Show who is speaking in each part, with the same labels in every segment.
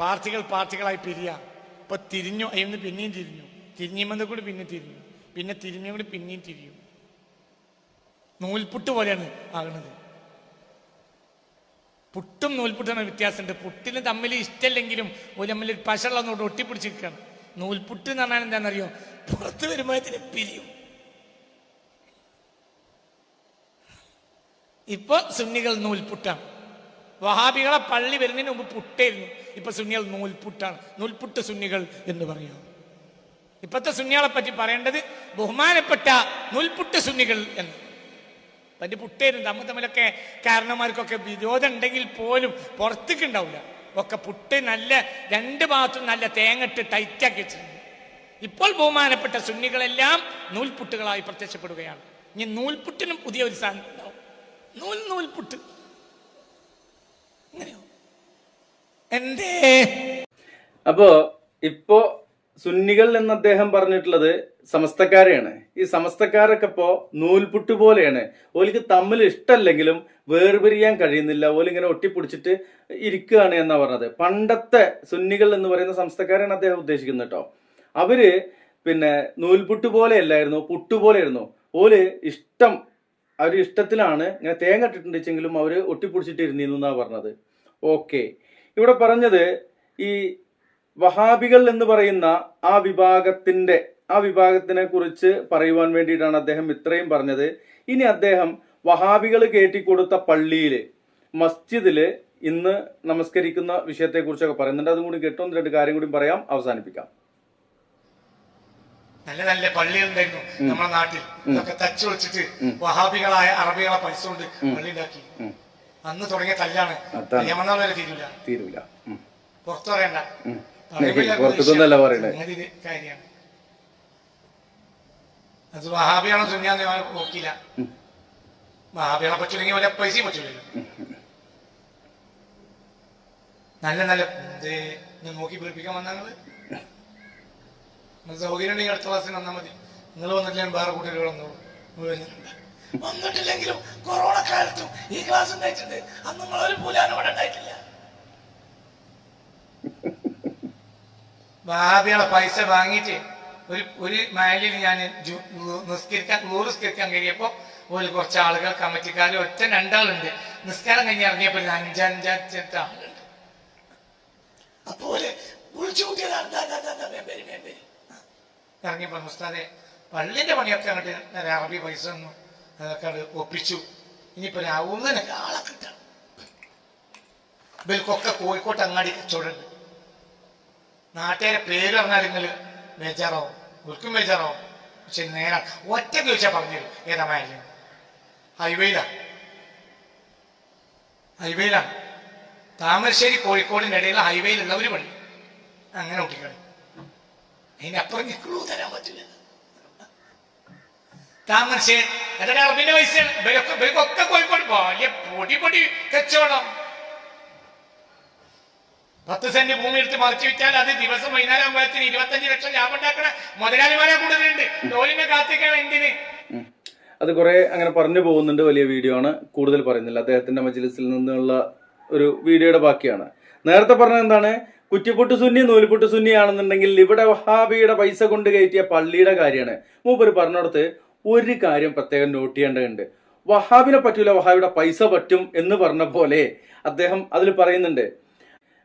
Speaker 1: പാർട്ടികൾ പാർട്ടികളായി പിരിയ. ഇപ്പൊ തിരിഞ്ഞു അയ്യൊന്ന് പിന്നെയും തിരിഞ്ഞു. തിരിഞ്ഞുമെന്ന് കൂടി പിന്നെ തിരിഞ്ഞു. പിന്നെ തിരിഞ്ഞു കൂടി പിന്നെയും തിരിയും. നൂൽപുട്ട് പോലെയാണ് ആകുന്നത് പുട്ടും നൂൽപുട്ടും വ്യത്യാസമുണ്ട്. പുട്ടിന് തമ്മിൽ ഇഷ്ടമല്ലെങ്കിലും ഒരു തമ്മിൽ പശുള്ളതുകൊണ്ട് ഒട്ടിപ്പിടിച്ചിരിക്കുകയാണ്. നൂൽപുട്ട് എന്ന് പറഞ്ഞാൽ എന്താണെന്നറിയോ? പുറത്ത് വരുമ്പോഴത്തിന് പിരിയും. ഇപ്പൊ സുന്നികൾ നൂൽപുട്ടാണ്. വഹാബികളെ പള്ളി വരുന്നതിന് മുമ്പ് പുട്ടായിരുന്നു ഇപ്പൊ സുന്നികൾ നൂൽപുട്ടാണ്. നൂൽപുട്ട് സുന്നികൾ എന്ന് പറയാം. ഇപ്പോഴത്തെ സുന്നികളെ പറ്റി പറയേണ്ടത് ബഹുമാനപ്പെട്ട നൂൽപുട്ട് സുന്നികൾ എന്ന്. പണ്ട് പുട്ടായിരുന്നു തമ്മിൽ തമ്മിലൊക്കെ കാരണന്മാർക്കൊക്കെ വിരോധം ഉണ്ടെങ്കിൽ പോലും പുറത്തേക്ക് ഉണ്ടാവില്ല. ഒക്കെ പുട്ട് നല്ല രണ്ട് ഭാഗത്തും നല്ല തേങ്ങട്ട് ടൈറ്റാക്കി വെച്ചിട്ടുണ്ട്. ഇപ്പോൾ ബഹുമാനപ്പെട്ട സുന്നികളെല്ലാം നൂൽപുട്ടുകളായി പ്രത്യക്ഷപ്പെടുകയാണ്. ഇനി നൂൽപുട്ടിനും പുതിയ ഒരു സാധനം ഉണ്ടാവും. നൂൽ നൂൽപുട്ട്.
Speaker 2: അപ്പോ ഇപ്പോ സുന്നികൾ എന്ന് അദ്ദേഹം പറഞ്ഞിട്ടുള്ളത് സമസ്തക്കാരെയാണ്. ഈ സമസ്തക്കാരൊക്കെ ഇപ്പോ നൂൽപുട്ട് പോലെയാണ്. ഓലിക്ക് തമ്മിൽ ഇഷ്ടമല്ലെങ്കിലും വേർപിരിയാൻ കഴിയുന്നില്ല. ഓലിങ്ങനെ ഒട്ടിപ്പിടിച്ചിട്ട് ഇരിക്കുകയാണ് എന്നാ പറഞ്ഞത്. പണ്ടത്തെ സുന്നികൾ എന്ന് പറയുന്ന സംസ്ഥക്കാരാണ് അദ്ദേഹം ഉദ്ദേശിക്കുന്നത് കേട്ടോ. അവർ പിന്നെ നൂൽപുട്ട് പോലെയല്ലായിരുന്നു പുട്ട് പോലെയായിരുന്നു ഓൽ ഇഷ്ടം അവർ ഇഷ്ടത്തിലാണ് ഇങ്ങനെ തേങ്ങ ഇട്ടിട്ടുണ്ടെങ്കിലും അവർ ഒട്ടിപ്പിടിച്ചിട്ട് ഇരുന്നിരുന്നു എന്നാ പറഞ്ഞത്. ഓക്കെ. ഇവിടെ പറഞ്ഞത് ഈ വഹാബികൾ എന്ന് പറയുന്ന ആ വിഭാഗത്തിന്റെ ആ വിഭാഗത്തിനെ കുറിച്ച് പറയുവാൻ വേണ്ടിയിട്ടാണ് അദ്ദേഹം ഇത്രയും പറഞ്ഞത്. ഇനി അദ്ദേഹം വഹാബികൾ കയറ്റിക്കൊടുത്ത പള്ളിയിൽ മസ്ജിദിൽ ഇന്ന് നമസ്കരിക്കുന്ന വിഷയത്തെ കുറിച്ചൊക്കെ പറയുന്നുണ്ട്. അതും കൂടി കേട്ടോ രണ്ട് കാര്യം കൂടി പറയാം അവസാനിപ്പിക്കാം.
Speaker 1: നല്ല നല്ല പള്ളി ഉണ്ടായിരുന്നു നമ്മുടെ നാട്ടിൽ. ഇതൊക്കെ തച്ചു വെച്ചിട്ട് വഹാബികളായ അറബികളെ പൈസ കൊണ്ട് പള്ളി ഉണ്ടാക്കി. അന്ന് തുടങ്ങിയ തല്ലാണ്. യമനാൾ വരെ തീരൂല.
Speaker 2: തീരൂല.
Speaker 1: പുറത്തു പറയണ്ട. കാര്യമാണ്. അത് വഹാബിയാണോ സുന്യാന്ന് ഞാൻ നോക്കിയില്ല. വഹാബികളെ പറ്റൂലെങ്കിൽ വല്ല പൈസയും പറ്റൂലല്ലോ നല്ല നല്ല നോക്കി പിടിപ്പിക്കാൻ വന്നങ്ങൾ സൗകര്യം ഉണ്ടെങ്കിൽ അടുത്ത ക്ലാസ്സിന് വന്നാൽ മതി നിങ്ങൾ വന്നിട്ടില്ലെങ്കിൽ വേറെ കുട്ടികൾ വന്നോളൂ. വന്നിട്ടില്ലെങ്കിലും കൊറോണ കാലത്തും ഈ ക്ലാസ് ഉണ്ടായിട്ടുണ്ട് അന്ന് നിങ്ങളൊരു പൂലാനും ഇവിടെ ഉണ്ടായിട്ടില്ല ഭാവിയുള്ള പൈസ വാങ്ങിയിട്ട് ഒരു ഒരു മൈലിൽ ഞാൻ നിസ്കരിക്കാൻ നൂറ് നിസ്കരിക്കാൻ കഴിയപ്പോ ഒരു കുറച്ച് ആളുകൾ കമ്മിറ്റിക്കാർ ഒറ്റ രണ്ടാളുണ്ട് നിസ്കാരം കഴിഞ്ഞ് ഇറങ്ങിയപ്പോൾ ഒരു അഞ്ചഞ്ചാറ്റ ആളുണ്ട് അപ്പോലെ വിളിച്ചു കൂട്ടിയതാണ് ദാ, ദാ, ഉസ്താദെ പള്ളിന്റെ പണിയൊക്കെ അങ്ങോട്ട് ഞാൻ അറബി പൈസ അതൊക്കെ അങ്ങട് ഒപ്പിച്ചു. ഇനിയിപ്പോ രാവുന്നതിനൊക്കെ ആളെ കിട്ടണം. ഇവർക്കൊക്കെ കോഴിക്കോട്ട് അങ്ങാടി കച്ചവടമുണ്ട്. നാട്ടുകാരെ പേര് പറഞ്ഞാൽ നിങ്ങൾ ബേജാറാവും. ഒരിക്കും ബേജാറാവും. പക്ഷെ നേരെ ഒറ്റ ചോദിച്ചാൽ പറഞ്ഞു ഏതാ മാലിന്യം ഹൈവേയിലാണ് ഹൈവേയിലാണ്. താമരശ്ശേരി കോഴിക്കോടിന്റെ ഇടയിൽ ഹൈവേയിലുള്ള ഒരു പള്ളി. അങ്ങനെ ഒട്ടിക്കളി അതിനപ്പുറം ക്ലൂ തരാൻ പറ്റില്ല. താമരശ്ശേരി എന്നിട്ട് അറബിന്റെ പൈസയാണ്. കോഴിക്കോട് വലിയ പൊടി പൊടി കച്ചവടം. പത്ത് സെന്റ് ഭൂമി എടുത്ത് മറിച്ചു വിറ്റാൽ അത് ദിവസം വൈകുന്നേരം ഇരുപത്തി ഇരുപത്തഞ്ച് ലക്ഷം ലാഭം ഉണ്ടാക്കണ മുതലാളിമാരെ കൂടുതലുണ്ട്. ജോലിനെ കാത്തിക്കണം എന്തിന്?
Speaker 2: അത് കുറെ അങ്ങനെ പറഞ്ഞു പോകുന്നുണ്ട്. വലിയ വീഡിയോ ആണ്. കൂടുതൽ പറയുന്നില്ല. അദ്ദേഹത്തിന്റെ മജ്ലിസിൽ നിന്നുള്ള ഒരു വീഡിയോയുടെ ബാക്കിയാണ്. നേരത്തെ പറഞ്ഞ എന്താണ്? കുറ്റിപ്പൊട്ട് സുന്നി നൂലിപ്പൊട്ട് സുന്നി ആണെന്നുണ്ടെങ്കിൽ ഇവിടെ വഹാബിയുടെ പൈസ കൊണ്ട് കയറ്റിയ പള്ളിയുടെ കാര്യമാണ്. മൂപ്പര് പറഞ്ഞിടത്ത് ഒരു കാര്യം പ്രത്യേകം നോട്ട് ചെയ്യേണ്ടതുണ്ട്. വഹാബിനെ പറ്റൂല വഹാബിയുടെ പൈസ പറ്റും എന്ന് പറഞ്ഞ പോലെ അദ്ദേഹം അതിൽ പറയുന്നുണ്ട്.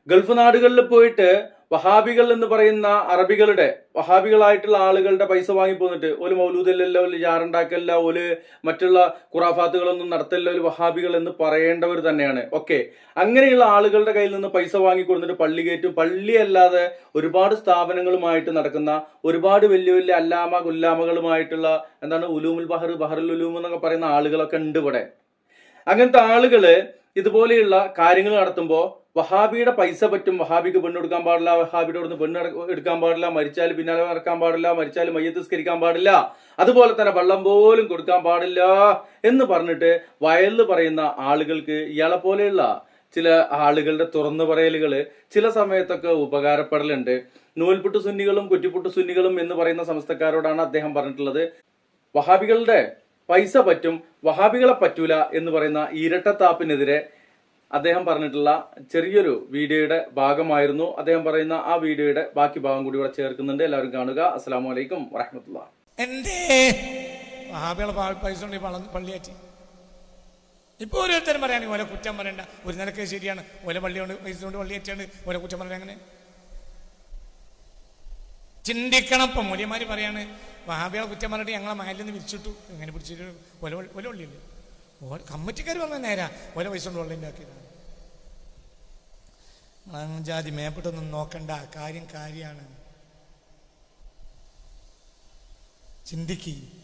Speaker 2: ഗൾഫ് നാടുകളിൽ പോയിട്ട് വഹാബികൾ എന്ന് പറയുന്ന അറബികളുടെ വഹാബികളായിട്ടുള്ള ആളുകളുടെ പൈസ വാങ്ങി പോന്നിട്ട് ഒരു മൗലൂദല്ലല്ല ഒരു ജാറുണ്ടാക്കല്ല ഒരു മറ്റുള്ള ഖുറാഫാത്തുകളൊന്നും നടത്തല്ല ഒരു വഹാബികൾ എന്ന് പറയേണ്ടവർ തന്നെയാണ്. ഓക്കെ. അങ്ങനെയുള്ള ആളുകളുടെ കയ്യിൽ നിന്ന് പൈസ വാങ്ങി കൊടുത്തിട്ട് പള്ളി കയറ്റും. പള്ളിയല്ലാതെ ഒരുപാട് സ്ഥാപനങ്ങളുമായിട്ട് നടക്കുന്ന ഒരുപാട് വലിയ വലിയ അല്ലാമ ഗുല്ലാമകളുമായിട്ടുള്ള എന്താണ് ഉലൂമുൽ ബഹർ ബഹറുൽ ഉലൂം എന്നൊക്കെ പറയുന്ന ആളുകളൊക്കെ ഉണ്ട് ഇവിടെ. അങ്ങനത്തെ ആളുകൾ ഇതുപോലെയുള്ള കാര്യങ്ങൾ നടത്തുമ്പോൾ വഹാബിയുടെ പൈസ പറ്റും. വഹാബിക്ക് പെണ്ണ് കൊടുക്കാൻ പാടില്ല. വഹാബിയുടെ അടുത്ത് പെണ്ണ് എടുക്കാൻ പാടില്ല. മരിച്ചാൽ പിന്നാലെ നടക്കാൻ പാടില്ല. മരിച്ചാൽ മയ്യത്തിസ്കരിക്കാൻ പാടില്ല. അതുപോലെ തന്നെ വെള്ളം പോലും കൊടുക്കാൻ പാടില്ല എന്ന് പറഞ്ഞിട്ട് വയലിൽ പറയുന്ന ആളുകൾക്ക് ഇയാളെ പോലെയുള്ള ചില ആളുകളുടെ തുറന്നു പറയലുകൾ ചില സമയത്തൊക്കെ ഉപകാരപ്പെടലുണ്ട്. നൂൽപുട്ട് സുന്നികളും കുറ്റിപ്പുട്ട് സുന്നികളും എന്ന് പറയുന്ന സംസ്ഥക്കാരോടാണ് അദ്ദേഹം പറഞ്ഞിട്ടുള്ളത്. വഹാബികളുടെ പൈസ പറ്റും. വഹാബികളെ പറ്റൂല എന്ന് പറയുന്ന ഇരട്ടത്താപ്പിനെതിരെ അദ്ദേഹം പറഞ്ഞിട്ടുള്ള ചെറിയൊരു വീഡിയോയുടെ ഭാഗമായിരുന്നു. അദ്ദേഹം പറയുന്ന ആ വീഡിയോയുടെ ബാക്കി ഭാഗം കൂടി ഇവിടെ ചേർക്കുന്നുണ്ട്. എല്ലാവരും കാണുക. അസ്സാം വലൈക്കും വറഹമത്തുള്ള
Speaker 1: എന്തേ? വഹാബികളെ പൈസ പള്ളിയാറ്റി. ഇപ്പൊ ഓരോരുത്തരും പറയാണ് ഓലെ കുറ്റം പറയണ്ട. ഒരു നിലയ്ക്ക് ശരിയാണ്. ഓലെ പള്ളി കൊണ്ട് പൈസ കൊണ്ട് പള്ളിയേറ്റാണ് ഓലെ കുറ്റം പറയണ അങ്ങനെ ചിന്തിക്കണം. ഇപ്പം മൂല്യമാര് പറയാണ് വഹാബികളെ കുറ്റം പറഞ്ഞിട്ട് ഞങ്ങളെ മഹലിൽ നിന്ന് വിരിച്ചിട്ടു. എങ്ങനെ പിടിച്ചിട്ട് ഒല ഒല പള്ളിയില്ലേ കമ്മിറ്റിക്കാർ പറഞ്ഞ നേരാ. ഓരോ പൈസ കൊണ്ട് വെള്ളം ഉണ്ടാക്കിയതാണ് ജാതി മേപ്പെട്ടൊന്നും നോക്കണ്ട. കാര്യം കാര്യമാണ് ചിന്തിക്കുക